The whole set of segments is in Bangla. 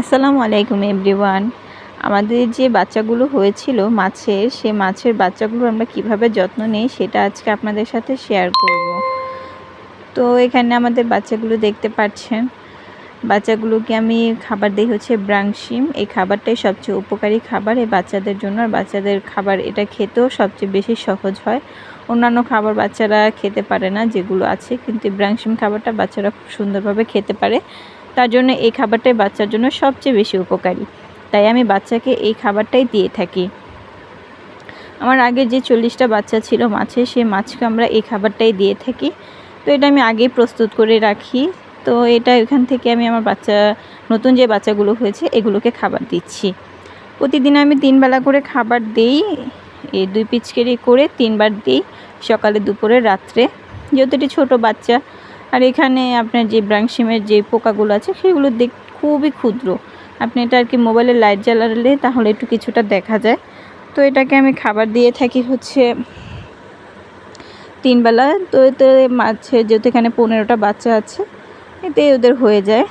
আসসালামু আলাইকুম এভরিওয়ান। আমাদের যে বাচ্চাগুলো হয়েছিল মাছের সে মাছের বাচ্চাগুলো আমরা কীভাবে যত্ন নিই সেটা আজকে আপনাদের সাথে শেয়ার করব। তো এখানে আমাদের বাচ্চাগুলো দেখতে পাচ্ছেন। বাচ্চাগুলোকে আমি খাবার দিই হচ্ছে ব্রাংশিম এই খাবারটাই সবচেয়ে উপকারী খাবার। এই বাচ্চাদের জন্য আর বাচ্চাদের খাবার এটা খেতেও সবচেয়ে বেশি সহজ হয়। অন্যান্য খাবার বাচ্চারা খেতে পারে না যেগুলো আছে, কিন্তু ব্রাংশিম খাবারটা বাচ্চারা খুব সুন্দরভাবে খেতে পারে। তার জন্য এই খাবারটাই বাচ্চার জন্য সবচেয়ে বেশি উপকারী। তাই আমি বাচ্চাকে এই খাবারটাই দিয়ে থাকি। আমার আগে যে চল্লিশটা বাচ্চা ছিল মাছে সে মাছকে আমরা এই খাবারটাই দিয়ে থাকি। তো এটা আমি আগেই প্রস্তুত করে রাখি। তো এটা এখান থেকে আমি আমার বাচ্চা, নতুন যে বাচ্চাগুলো হয়েছে, এগুলোকে খাবার দিচ্ছি। প্রতিদিন আমি তিনবেলা করে খাবার দিই। এই দুই পিচকেরি করে তিনবার দিই সকালে, দুপুরে, রাত্রে। যেহেতু এটি ছোটো বাচ্চা আর এখানে আপনার যে ব্রাংশিমের যে পোকাগুলো আছে, সেগুলো দেখ, খুবই ক্ষুদ্র। আপনি এটা আর কি মোবাইলে লাইট জ্বালালে তাহলে একটু কিছুটা দেখা যায়। তো এটাকে আমি খাবার দিয়ে থাকি হচ্ছে তিনবেলা তো এতে মাছে যেহেতু এখানে পনেরোটা বাচ্চা আছে, এতে ওদের হয়ে যায়।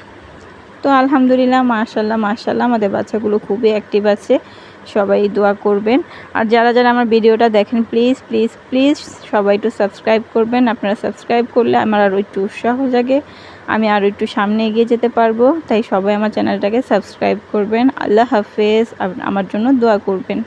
তো আলহামদুলিল্লাহ, মাশাল্লাহ মাশাল্লাহ, আমাদের বাচ্চাগুলো খুবই অ্যাক্টিভ আছে। সবাই দোয়া করবেন। আর যারা যারা আমার ভিডিওটা দেখেন প্লিজ প্লিজ প্লিজ সবাই একটু সাবস্ক্রাইব করবেন। আপনারা সাবস্ক্রাইব করলে আমার আরও একটু উৎসাহ জাগে। আমি আরও একটু সামনে এগিয়ে যেতে পারব। তাই সবাই আমার চ্যানেলটাকে সাবস্ক্রাইব করবেন। আল্লাহ হাফেজ। আমার জন্য দোয়া করবেন।